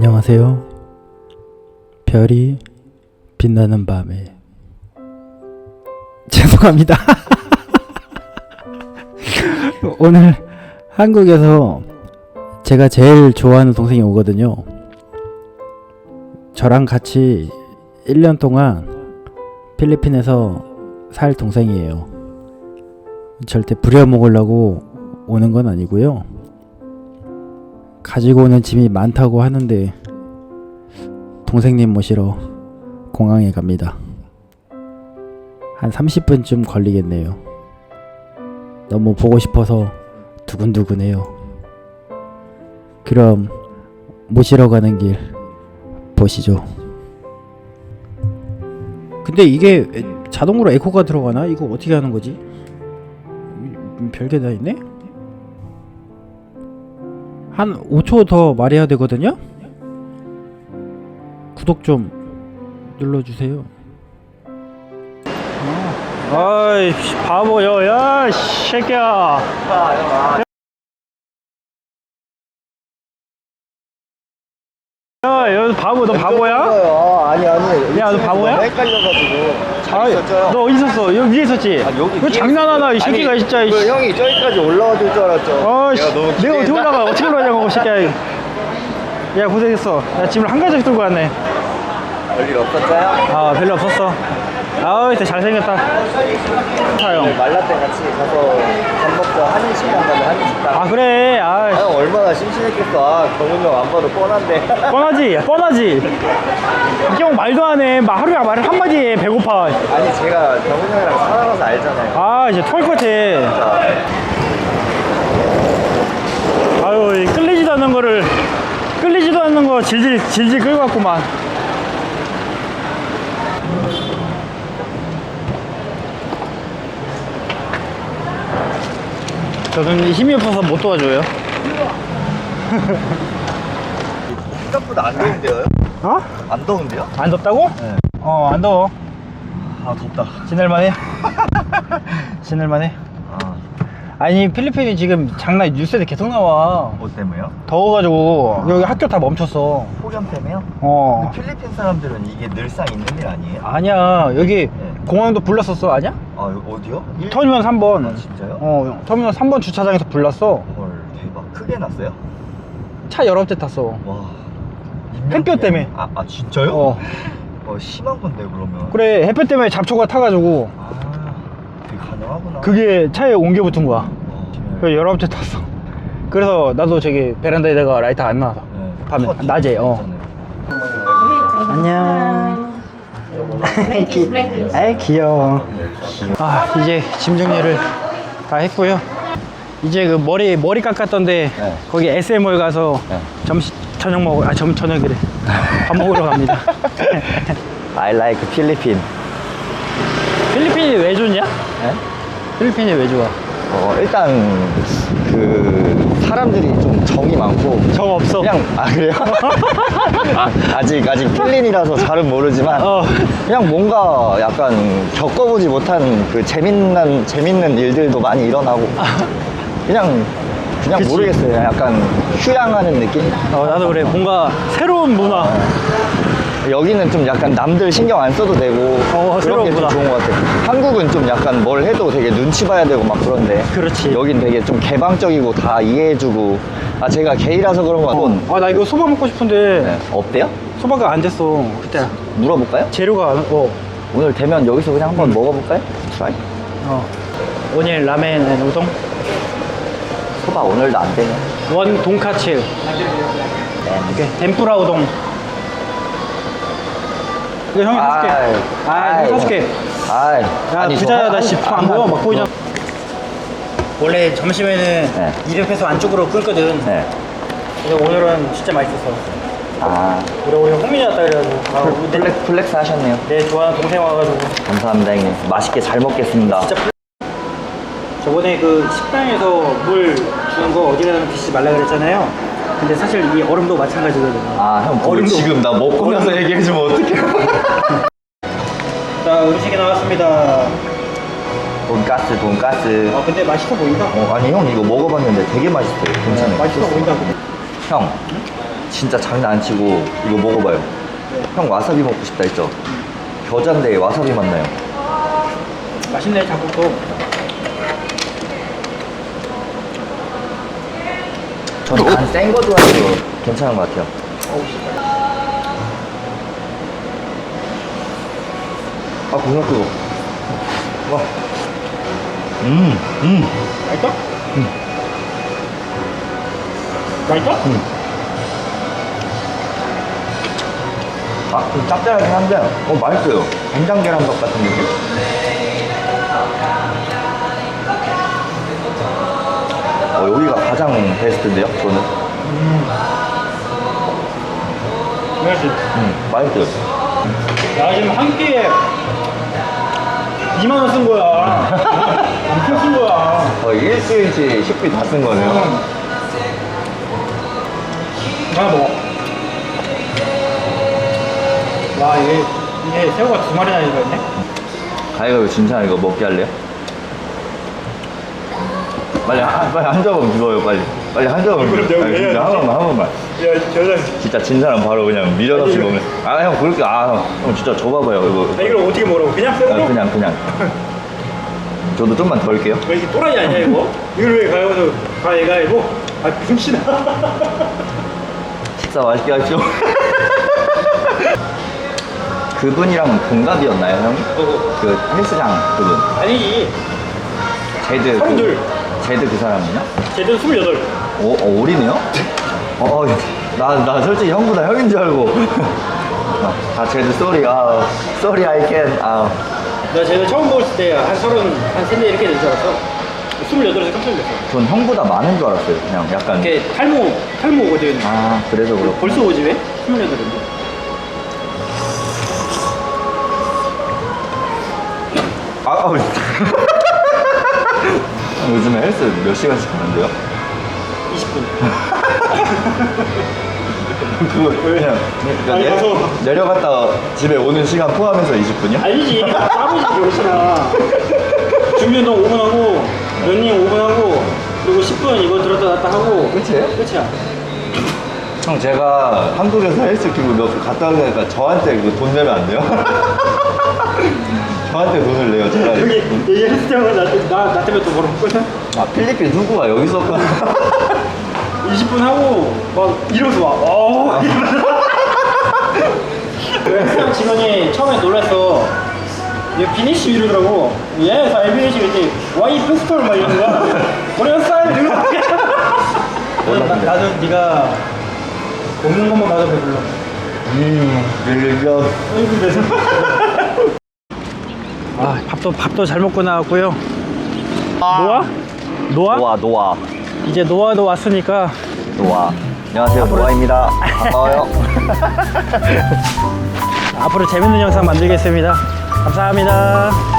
안녕하세요. 별이 빛나는 밤에 죄송합니다. 오늘 한국에서 제가 제일 좋아하는 동생이 오거든요. 저랑 같이 1년 동안 필리핀에서 살 동생이에요. 절대 부려먹으려고 오는 건 아니고요. 가지고 오는 짐이 많다고 하는데 동생님 모시러 공항에 갑니다. 한 30분쯤 걸리겠네요. 너무 보고 싶어서 두근두근해요. 그럼 모시러 가는 길 보시죠. 근데 이게 자동으로 에코가 들어가나? 이거 어떻게 하는 거지? 음, 별게 다 있네? 한 5초 더 말해야 되거든요? 구독 좀 눌러주세요. 아이 씨, 바보요 야 씨, 새끼야 야 여기 바보 너 바보야? 아니 아니. 야, 너 바보야? 너무 헷갈려가지고. 잘 있었죠. 너 어디 있었어? 여기 위에 있었지? 아, 여기 왜 위에 장난하나 이 있- 새끼가 아니, 진짜 이 그 씨. 형이 저기까지 올라와 줄 줄 알았죠. 아이씨 내가 너무 내가 어떻게 기대했나? 올라가 어떻게 올라가냐고 이 새끼야 야 고생했어 야 짐을 한 가지 들고 왔네 별일 없었어요? 아 별로 없었어. 아우 진짜 잘생겼다. 차형. 말라 때 같이 가서 밥 먹자. 한인 식당 가자 한인 식당. 아 그래. 아. 아, 형 얼마나 심심했겠어. 아, 경훈이 형안 봐도 뻔한데. 뻔하지? 뻔하지? 이형 말도 안해. 막 하루에 말을 한마디 해 배고파. 아니 제가 경훈이 형이랑 살아가서 알잖아요. 아 이제 토할 것 같아. 자, 아유 이 끌리지도 않는 거를 끌리지도 않는 거 질질 질질 끌고 왔구만 저는 힘이 없어서 못 도와줘요 생각보다 안 더운데요? 어? 안 더운데요? 안 덥다고? 네. 어 안 더워 아 덥다. 지낼만해 지낼만해 아, 아니 필리핀이 지금 장난 뉴스에 계속 나와 뭐 때문에요? 더워가지고 여기 학교 다 멈췄어 폭염 때문에요? 어 근데 필리핀 사람들은 이게 늘상 있는 일 아니에요? 아니야 여기 네. 공항도 불렀었어 아니야? 아 어디요? 일- 터미널 3번 아, 진짜요? 어 터미널 3번 주차장에서 불렀어 헐 대박 크게 났어요? 차 여러 대 탔어 와 햇볕 때문에. 아, 아 진짜요? 어 어, 심한 건데 그러면 그래 햇볕 때문에 잡초가 타가지고 아 되게 가능하구나 그게 차에 옮겨 붙은 거야 어, 그래서 여러 대 탔어 그래서 나도 저기 베란다에다가 라이터 안 놔서 네. 밤에, 컷 낮에, 어. 안녕 아이 귀여워 아 이제 짐 정리를 다 했고요 이제 그 머리 머리 깎았던데 네. 거기 SM몰 가서 네. 점심 저녁 먹어 아점 저녁이래 밥 먹으러 갑니다 I like 필리핀 필리핀이 왜 좋냐? 네? 필리핀이 왜 좋아? 어 일단 그 사람들이 좀 정이 많고 정 없어 그냥 아 그래요? 아 직 아직 필린이라서 잘은 모르지만 어. 그냥 뭔가 약간 겪어보지 못한 그 재밌는 재밌는 일들도 많이 일어나고 그냥 그냥 그치. 모르겠어요 약간 휴양하는 느낌 어, 나도 그래 뭔가 새로운 문화 여기는 좀 약간 남들 신경 안 써도 되고 어, 그런 새로운 게좀 문화. 좋은 것 같아요 한국은 좀 약간 뭘 해도 되게 눈치 봐야 되고 막 그런데 그렇지. 여긴 되게 좀 개방적이고 다 이해해주고 아 제가 게이라서 그런 거 같고 아나 이거 소바 먹고 싶은데 네. 없대요? 소바가 안 됐어 그때 물어볼까요? 재료가 안- 어, 오늘 되면 여기서 그냥 한번 먹어볼까요? 트라이 어. 오늘 라멘 앤 우동 소바 오늘도 안 되네 원 돈카츠 이렇게 덴푸라 우동 이거 형이 사줄게 아 형이 사줄게 아이, 야 아니, 저 부자야 한- 나씨안 한- 보여 한- 막 보이잖아 원래 점심에는 네. 200페소 안쪽으로 끊거든. 네. 근데 오늘은 진짜 맛있었어 아, 우리 오늘 홍민이 왔다 그래가지고. 아, 우리 내, 플렉, 플렉스 하셨네요. 내 좋아하는 동생 와가지고. 감사합니다, 형님. 맛있게 잘 먹겠습니다. 진짜 저번에 그 식당에서 물 주는 거 어디다 드시지 말라 그랬잖아요 근데 사실 이 얼음도 마찬가지거든요. 아, 형, 그거 얼음도- 지금 나 먹고 나서 얘기해주면 어떡해. 자 음식이 나왔습니다. 돈가스, 돈가스. 아 근데 맛있어 보인다? 어, 아니, 형, 이거 먹어봤는데 되게 맛있어요. 괜찮아요. 맛있어 보인다 형 진짜 장난 안 치고 이거 먹어봐요. 형 와사비 먹고 싶다 했죠? 겨자인데 와사비 맛나요? 맛있네 잡곡도 저는 간센거 좋아해서 괜찮은 것 같아요 아 고생 뜨거 와. 음, 음. 맛있어? 맛있어? 아, 좀 짭짤하긴 한데, 어, 맛있어요. 된장 계란밥 같은 느낌? 어, 여기가 가장 베스트인데요, 저는. 맛있어 음, 맛있어요. 야 지금 한 끼에 2만 원 쓴 거야 엄청 쓴 거야 어, 일주일치 식비 다 쓴 거네요. 하나 먹어 와 이게 이게 새우가 두 마리나 들어있네 가위가 진짜 이거 먹게 할래요? 빨리, 한, 빨리 한 조각 주어요, 빨리. 빨리 한 조각 그럼. 내가 아니, 진짜 해야지. 한 번만, 한 번만. 야 저장 진짜 진 사람 바로 그냥 밀어넣지 보면. 아, 형, 그렇게, 아, 형, 형 진짜 줘봐봐요, 이거. 나 이걸 어떻게 먹으라고 그냥 아, 새우로? 그냥, 그냥. 저도 좀만 더 할게요. 왜 이게 또라이 아니야 이거? 이걸 왜 가위바위보 가위가위보? 아 병신아 식사 맛있게 하십시오. 그분이랑 동갑이었나요, 형? 그 헬스장 그분. 아니지 제드. 서른둘. 그, 제드 그 사람이냐? 쟤들 28 오, 어, 어리네요? 어, 나, 나 솔직히 형보다 형인 줄 알고. 아, 제드 쏘리. 아, 쏘리 아이 캔. 아, 나 쟤들 처음 먹었을 때한 서른 한 세네 이렇게 될 줄 알았어 28에서 깜짝 놀랐어 전 형보다 많은 줄 알았어요. 그냥 약간. 이게 탈모 탈모거든 아, 그래서 그렇고. 벌써 오지 왜? 28인데 아, 아우. 요즘에 헬스 몇 시간씩 하는데요? 20분 그거 그냥 아니, 내, 가서- 내려갔다 집에 오는 시간 포함해서 20분이요? 아니지 따로지 병신아 준비운동 5분 하고 런닝 5분 하고 그리고 10분 이거 들었다 놨다 하고 끝이에요? 끝이야 형 제가 한국에서 헬스 기구 몇 갔다 오니까 저한테 그돈 내면 안 돼요? 저한테 돈을 내요 차라리 여기 여기 헬스장은 나, 나, 나 때문에 또 벌어먹거든 아 필리핀 누구가 여기 있었구나 20분 하고 막 이러면서 와 어. 헬스장 직원이 처음에 놀랐어. 얘 비니시 이러더라고. 예, 사 비니시 이랬지 와이 페스톨 막 이러는 거야. 버렸어요 이러는 거야 몰랐는데. 나는 네가 먹는 것만 봐도 배불러. 음 밀려. 아이고 그래서 아 밥도 밥도 잘 먹고 나왔고요. 노아? 노아? 노아 노아. 이제 노아도 왔으니까. 노아. 안녕하세요. 노아입니다. 반가워요. 앞으로 재밌는 영상 만들겠습니다. 감사합니다